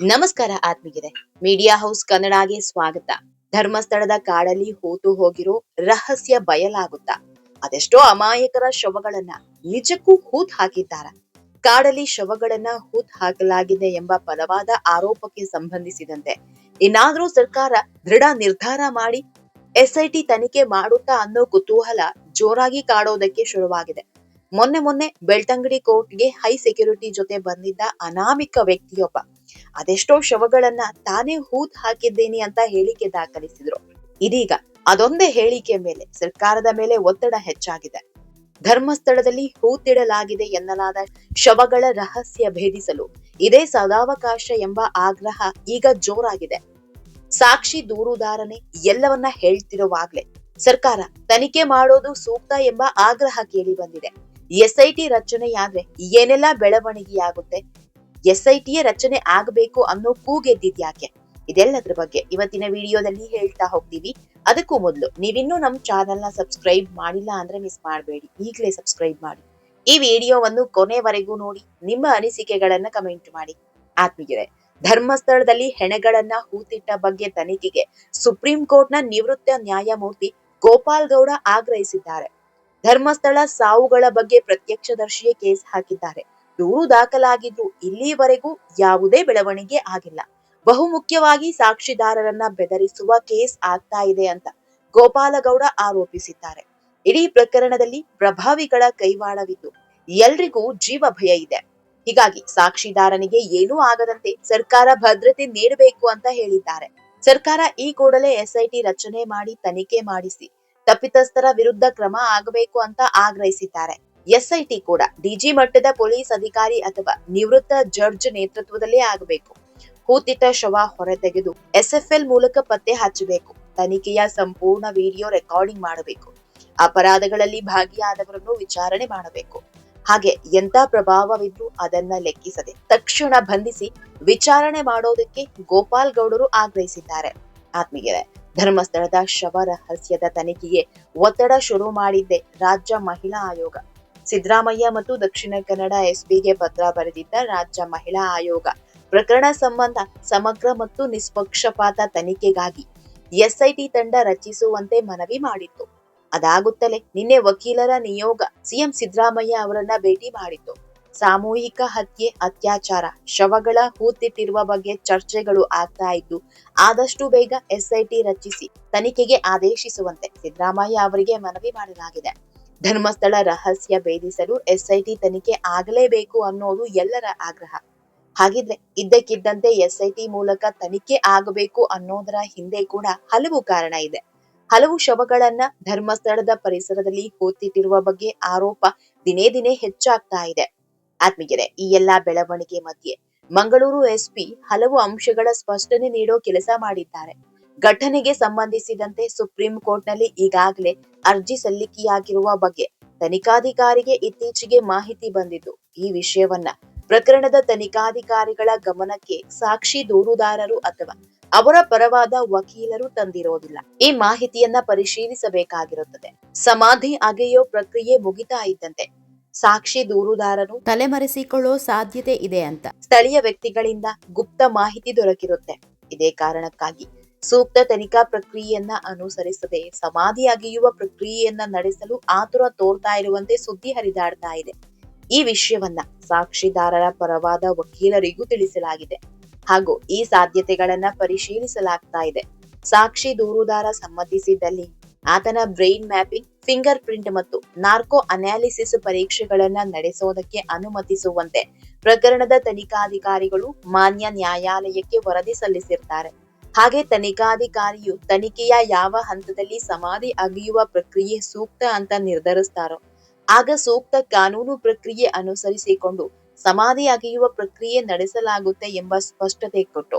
ನಮಸ್ಕಾರ ಆತ್ಮೀಗಿದೆ media house ಕನ್ನಡಗೆ ಸ್ವಾಗತ. ಧರ್ಮಸ್ಥಳದ ಕಾಡಲ್ಲಿ ಹೂತು ಹೋಗಿರೋ ರಹಸ್ಯ ಬಯಲಾಗುತ್ತಾ? ಅದೆಷ್ಟೋ ಅಮಾಯಕರ ಶವಗಳನ್ನ ನಿಜಕ್ಕೂ ಹೂತ್ ಹಾಕಿದ್ದಾರ. ಕಾಡಲ್ಲಿ ಶವಗಳನ್ನ ಹೂತ್ ಹಾಕಲಾಗಿದೆ ಎಂಬ ಬಲವಾದ ಆರೋಪಕ್ಕೆ ಸಂಬಂಧಿಸಿದಂತೆ ಇನ್ನಾದ್ರೂ ಸರ್ಕಾರ ದೃಢ ನಿರ್ಧಾರ ಮಾಡಿ ಎಸ್ಐಟಿ ತನಿಖೆ ಮಾಡುತ್ತಾ ಅನ್ನೋ ಕುತೂಹಲ ಜೋರಾಗಿ ಕಾಡೋದಕ್ಕೆ ಶುರುವಾಗಿದೆ. ಮೊನ್ನೆ ಮೊನ್ನೆ ಬೆಳ್ತಂಗಡಿ ಕೋರ್ಟ್ಗೆ ಹೈ ಸೆಕ್ಯೂರಿಟಿ ಜೊತೆ ಬಂದಿದ್ದ ಅನಾಮಿಕ ವ್ಯಕ್ತಿಯೊಬ್ಬ. ಅದೆಷ್ಟೋ ಶವಗಳನ್ನ ತಾನೇ ಹೂತ್ ಹಾಕಿದ್ದೇನೆ ಅಂತ ಹೇಳಿಕೆ ದಾಖಲಿಸಿದ್ರು. ಇದೀಗ ಅದೊಂದೇ ಹೇಳಿಕೆ ಮೇಲೆ ಸರ್ಕಾರದ ಮೇಲೆ ಒತ್ತಡ ಹೆಚ್ಚಾಗಿದೆ. ಧರ್ಮಸ್ಥಳದಲ್ಲಿ ಹೂತಿಡಲಾಗಿದೆ ಎನ್ನಲಾದ ಶವಗಳ ರಹಸ್ಯ ಭೇದಿಸಲು ಇದೇ ಸದಾವಕಾಶ ಎಂಬ ಆಗ್ರಹ ಈಗ ಜೋರಾಗಿದೆ. ಸಾಕ್ಷಿ ದೂರುದಾರನೆ ಎಲ್ಲವನ್ನ ಹೇಳ್ತಿರುವಾಗ್ಲೆ ಸರ್ಕಾರ ತನಿಖೆ ಮಾಡೋದು ಸೂಕ್ತ ಎಂಬ ಆಗ್ರಹ ಕೇಳಿ ಬಂದಿದೆ. ಎಸ್ಐಟಿ ರಚನೆಯಾದ್ರೆ ಏನೆಲ್ಲ ಬೆಳವಣಿಗೆಯಾಗುತ್ತೆ? ಎಸ್ಐಟಿಯ ರಚನೆ ಆಗಬೇಕು ಅನ್ನೋ ಕೂಗೆದ್ದಿದ್ಯಾಕೆ ಇದೆಲ್ಲದ್ರ ಬಗ್ಗೆ ಇವತ್ತಿನ ವಿಡಿಯೋದಲ್ಲಿ ಹೇಳ್ತಾ ಹೋಗ್ತೀವಿ. ಅದಕ್ಕೂ ಮೊದಲು ನೀವಿನ್ನೂ ನಮ್ಮ ಚಾನೆಲ್ನ ಸಬ್ಸ್ಕ್ರೈಬ್ ಮಾಡಿಲ್ಲ ಅಂದ್ರೆ ಮಿಸ್ ಮಾಡಬೇಡಿ. ಈಗಲೇ ಸಬ್ಸ್ಕ್ರೈಬ್ ಮಾಡಿ. ಈ ವಿಡಿಯೋವನ್ನು ಕೊನೆವರೆಗೂ ನೋಡಿ, ನಿಮ್ಮ ಅನಿಸಿಕೆಗಳನ್ನ ಕಮೆಂಟ್ ಮಾಡಿ. ಆತ್ಮೀಯರೇ, ಧರ್ಮಸ್ಥಳದಲ್ಲಿ ಹೆಣಗಳನ್ನ ಹೂತಿಟ್ಟ ಬಗ್ಗೆ ತನಿಖೆಗೆ ಸುಪ್ರೀಂ ಕೋರ್ಟ್ನ ನಿವೃತ್ತ ನ್ಯಾಯಮೂರ್ತಿ ಗೋಪಾಲ್ ಗೌಡ ಆಗ್ರಹಿಸಿದ್ದಾರೆ. ಧರ್ಮಸ್ಥಳ ಸಾವುಗಳ ಬಗ್ಗೆ ಪ್ರತ್ಯಕ್ಷದರ್ಶಿಯೇ ಕೇಸ್ ಹಾಕಿದ್ದಾರೆ. ದೂರು ದಾಖಲಾಗಿದ್ದು ಇಲ್ಲಿವರೆಗೂ ಯಾವುದೇ ಬೆಳವಣಿಗೆ ಆಗಿಲ್ಲ. ಬಹುಮುಖ್ಯವಾಗಿ ಸಾಕ್ಷಿದಾರರನ್ನ ಬೆದರಿಸುವ ಕೇಸ್ ಆಗ್ತಾ ಇದೆ ಅಂತ ಗೋಪಾಲಗೌಡ ಆರೋಪಿಸಿದ್ದಾರೆ. ಇಡೀ ಪ್ರಕರಣದಲ್ಲಿ ಪ್ರಭಾವಿಗಳ ಕೈವಾಡವಿದ್ದು ಎಲ್ರಿಗೂ ಜೀವ ಭಯ ಇದೆ. ಹೀಗಾಗಿ ಸಾಕ್ಷಿದಾರನಿಗೆ ಏನೂ ಆಗದಂತೆ ಸರ್ಕಾರ ಭದ್ರತೆ ನೀಡಬೇಕು ಅಂತ ಹೇಳಿದ್ದಾರೆ. ಸರ್ಕಾರ ಈ ಕೂಡಲೇ ಎಸ್ಐಟಿ ರಚನೆ ಮಾಡಿ ತನಿಖೆ ಮಾಡಿಸಿ ತಪ್ಪಿತಸ್ಥರ ವಿರುದ್ಧ ಕ್ರಮ ಆಗಬೇಕು ಅಂತ ಆಗ್ರಹಿಸಿದ್ದಾರೆ. ಎಸ್ಐಟಿ ಕೂಡ ಡಿಜಿ ಮಟ್ಟದ ಪೊಲೀಸ್ ಅಧಿಕಾರಿ ಅಥವಾ ನಿವೃತ್ತ ಜಡ್ಜ್ ನೇತೃತ್ವದಲ್ಲಿ ಆಗಬೇಕು. ಹೂತಿಟ್ಟ ಶವ ಹೊರತೆಗೆದು ಎಸ್ಎಫ್ಎಲ್ ಮೂಲಕ ಪತ್ತೆ ಹಚ್ಚಬೇಕು. ತನಿಖೆಯ ಸಂಪೂರ್ಣ ವಿಡಿಯೋ ರೆಕಾರ್ಡಿಂಗ್ ಮಾಡಬೇಕು. ಅಪರಾಧಗಳಲ್ಲಿ ಭಾಗಿಯಾದವರನ್ನು ವಿಚಾರಣೆ ಮಾಡಬೇಕು. ಹಾಗೆ ಎಂತ ಪ್ರಭಾವವಿದ್ರು ಅದನ್ನ ಲೆಕ್ಕಿಸದೆ ತಕ್ಷಣ ಬಂಧಿಸಿ ವಿಚಾರಣೆ ಮಾಡೋದಕ್ಕೆ ಗೋಪಾಲ್ ಗೌಡರು ಆಗ್ರಹಿಸಿದ್ದಾರೆ. ಆತ್ಮೀಯರೇ ಧರ್ಮಸ್ಥಳದ ಶವ ರಹಸ್ಯದ ತನಿಖೆಗೆ ಒತ್ತಡ ಶುರು ಮಾಡಿದ್ದೆ ರಾಜ್ಯ ಮಹಿಳಾ ಆಯೋಗ. ಸಿದ್ದರಾಮಯ್ಯ ಮತ್ತು ದಕ್ಷಿಣ ಕನ್ನಡ ಎಸ್ಪಿಗೆ ಪತ್ರ ಬರೆದಿದ್ದ ರಾಜ್ಯ ಮಹಿಳಾ ಆಯೋಗ. ಪ್ರಕರಣ ಸಂಬಂಧ ಸಮಗ್ರ ಮತ್ತು ನಿಷ್ಪಕ್ಷಪಾತ ತನಿಖೆಗಾಗಿ ಎಸ್ಐಟಿ ತಂಡ ರಚಿಸುವಂತೆ ಮನವಿ ಮಾಡಿತ್ತು. ಅದಾಗುತ್ತಲೇ ನಿನ್ನೆ ವಕೀಲರ ನಿಯೋಗ ಸಿಎಂ ಸಿದ್ದರಾಮಯ್ಯ ಅವರನ್ನ ಭೇಟಿ ಮಾಡಿತ್ತು. ಸಾಮೂಹಿಕ ಹತ್ಯೆ, ಅತ್ಯಾಚಾರ, ಶವಗಳ ಹೂತಿಟ್ಟಿರುವ ಬಗ್ಗೆ ಚರ್ಚೆಗಳು ಆಗ್ತಾ ಇದ್ದು, ಆದಷ್ಟು ಬೇಗ ಎಸ್ಐಟಿ ರಚಿಸಿ ತನಿಖೆಗೆ ಆದೇಶಿಸುವಂತೆ ಸಿದ್ದರಾಮಯ್ಯ ಅವರಿಗೆ ಮನವಿ ಮಾಡಲಾಗಿದೆ. ಧರ್ಮಸ್ಥಳ ರಹಸ್ಯ ಭೇದಿಸಲು ಎಸ್ಐಟಿ ತನಿಖೆ ಆಗಲೇಬೇಕು ಅನ್ನೋದು ಎಲ್ಲರ ಆಗ್ರಹ. ಹಾಗಿದ್ರೆ ಇದ್ದಕ್ಕಿದ್ದಂತೆ ಎಸ್ಐಟಿ ಮೂಲಕ ತನಿಖೆ ಆಗಬೇಕು ಅನ್ನೋದರ ಹಿಂದೆ ಕೂಡ ಹಲವು ಕಾರಣ ಇದೆ. ಹಲವು ಶವಗಳನ್ನ ಧರ್ಮಸ್ಥಳದ ಪರಿಸರದಲ್ಲಿ ಹೂತಿಟ್ಟಿರುವ ಬಗ್ಗೆ ಆರೋಪ ದಿನೇ ದಿನೇ ಹೆಚ್ಚಾಗ್ತಾ ಇದೆ. ಆತ್ಮೀಯರೇ, ಈ ಎಲ್ಲಾ ಬೆಳವಣಿಗೆ ಮಧ್ಯೆ ಮಂಗಳೂರು ಎಸ್ಪಿ ಹಲವು ಅಂಶಗಳ ಸ್ಪಷ್ಟನೆ ನೀಡೋ ಕೆಲಸ ಮಾಡಿದ್ದಾರೆ. ಘಟನೆಗೆ ಸಂಬಂಧಿಸಿದಂತೆ ಸುಪ್ರೀಂ ಕೋರ್ಟ್ನಲ್ಲಿ ಈಗಾಗಲೇ ಅರ್ಜಿ ಸಲ್ಲಿಕೆಯಾಗಿರುವ ಬಗ್ಗೆ ತನಿಖಾಧಿಕಾರಿಗೆ ಇತ್ತೀಚೆಗೆ ಮಾಹಿತಿ ಬಂದಿದ್ದು, ಈ ವಿಷಯವನ್ನ ಪ್ರಕರಣದ ತನಿಖಾಧಿಕಾರಿಗಳ ಗಮನಕ್ಕೆ ಸಾಕ್ಷಿ ದೂರುದಾರರು ಅಥವಾ ಅವರ ಪರವಾದ ವಕೀಲರು ತಂದಿರೋದಿಲ್ಲ. ಈ ಮಾಹಿತಿಯನ್ನ ಪರಿಶೀಲಿಸಬೇಕಾಗಿರುತ್ತದೆ. ಸಮಾಧಿ ಅಗೆಯೋ ಪ್ರಕ್ರಿಯೆ ಮುಗಿತಾ ಇದ್ದಂತೆ ಸಾಕ್ಷಿ ದೂರುದಾರರು ತಲೆಮರೆಸಿಕೊಳ್ಳೋ ಸಾಧ್ಯತೆ ಇದೆ ಅಂತ. ಸ್ಥಳೀಯ ವ್ಯಕ್ತಿಗಳಿಂದ ಗುಪ್ತ ಮಾಹಿತಿ ದೊರಕಿರುತ್ತೆ. ಇದೇ ಕಾರಣಕ್ಕಾಗಿ ಸೂಕ್ತ ತನಿಖಾ ಪ್ರಕ್ರಿಯೆಯನ್ನ ಅನುಸರಿಸದೆ ಸಮಾಧಿ ಅಗೆಯುವ ಪ್ರಕ್ರಿಯೆಯನ್ನ ನಡೆಸಲು ಆತುರ ತೋರ್ತಾ ಇರುವಂತೆ ಸುದ್ದಿ ಹರಿದಾಡ್ತಾ ಇದೆ. ಈ ವಿಷಯವನ್ನ ಸಾಕ್ಷಿದಾರರ ಪರವಾದ ವಕೀಲರಿಗೂ ತಿಳಿಸಲಾಗಿದೆ. ಹಾಗೂ ಈ ಸಾಧ್ಯತೆಗಳನ್ನ ಪರಿಶೀಲಿಸಲಾಗ್ತಾ ಇದೆ. ಸಾಕ್ಷಿ ದೂರುದಾರ ಸಮ್ಮತಿಸಿದ್ದಲ್ಲಿ ಆತನ ಬ್ರೈನ್ ಮ್ಯಾಪಿಂಗ್ ಫಿಂಗರ್ ಪ್ರಿಂಟ್ ಮತ್ತು ನಾರ್ಕೋ ಅನಾಲಿಸಿಸ್ ಪರೀಕ್ಷೆಗಳನ್ನ ನಡೆಸೋದಕ್ಕೆ ಅನುಮತಿಸುವಂತೆ ಪ್ರಕರಣದ ತನಿಖಾಧಿಕಾರಿಗಳು ಮಾನ್ಯ ನ್ಯಾಯಾಲಯಕ್ಕೆ ವರದಿ ಸಲ್ಲಿಸಿರ್ತಾರೆ. ಹಾಗೆ ತನಿಖಾಧಿಕಾರಿಯು ತನಿಖೆಯ ಯಾವ ಹಂತದಲ್ಲಿ ಸಮಾಧಿ ಅಗಿಯುವ ಪ್ರಕ್ರಿಯೆ ಸೂಕ್ತ ಅಂತ ನಿರ್ಧರಿಸ್ತಾರೋ, ಆಗ ಸೂಕ್ತ ಕಾನೂನು ಪ್ರಕ್ರಿಯೆ ಅನುಸರಿಸಿಕೊಂಡು ಸಮಾಧಿ ಅಗಿಯುವ ಪ್ರಕ್ರಿಯೆ ನಡೆಸಲಾಗುತ್ತೆ ಎಂಬ ಸ್ಪಷ್ಟತೆ ಕೊಟ್ಟು,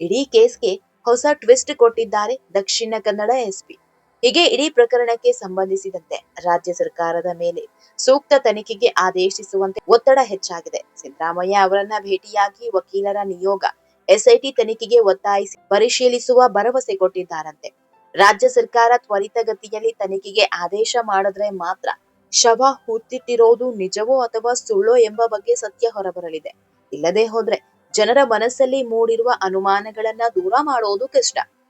ಇಡೀ ಕೇಸ್ಗೆ ಹೊಸ ಟ್ವಿಸ್ಟ್ ಕೊಟ್ಟಿದ್ದಾರೆ ದಕ್ಷಿಣ ಕನ್ನಡ ಎಸ್ಪಿ. ಹೀಗೆ ಇಡೀ ಪ್ರಕರಣಕ್ಕೆ ಸಂಬಂಧಿಸಿದಂತೆ ರಾಜ್ಯ ಸರ್ಕಾರದ ಮೇಲೆ ಸೂಕ್ತ ತನಿಖೆಗೆ ಆದೇಶಿಸುವಂತೆ ಒತ್ತಡ ಹೆಚ್ಚಾಗಿದೆ. ಸಿದ್ದರಾಮಯ್ಯ ಅವರನ್ನ ಭೇಟಿಯಾಗಿ ವಕೀಲರ ನಿಯೋಗ ಎಸ್ಐಟಿ ತನಿಖೆಗೆ ಒತ್ತಾಯಿಸಿ ಪರಿಶೀಲಿಸುವ ಭರವಸೆ ಕೊಟ್ಟಿದ್ದಾರಂತೆ. ರಾಜ್ಯ ಸರ್ಕಾರ ತ್ವರಿತಗತಿಯಲ್ಲಿ ತನಿಖೆಗೆ ಆದೇಶ ಮಾಡಿದ್ರೆ ಮಾತ್ರ ಶವ ಹುತ್ತಿಟ್ಟಿರೋದು ನಿಜವೋ ಅಥವಾ ಸುಳ್ಳೋ ಎಂಬ ಬಗ್ಗೆ ಸತ್ಯ ಹೊರಬರಲಿದೆ. ಇಲ್ಲದೆ ಹೋದ್ರೆ ಜನರ ಮನಸ್ಸಲ್ಲಿ ಮೂಡಿರುವ ಅನುಮಾನಗಳನ್ನ ದೂರ ಮಾಡೋದು ಕಷ್ಟ.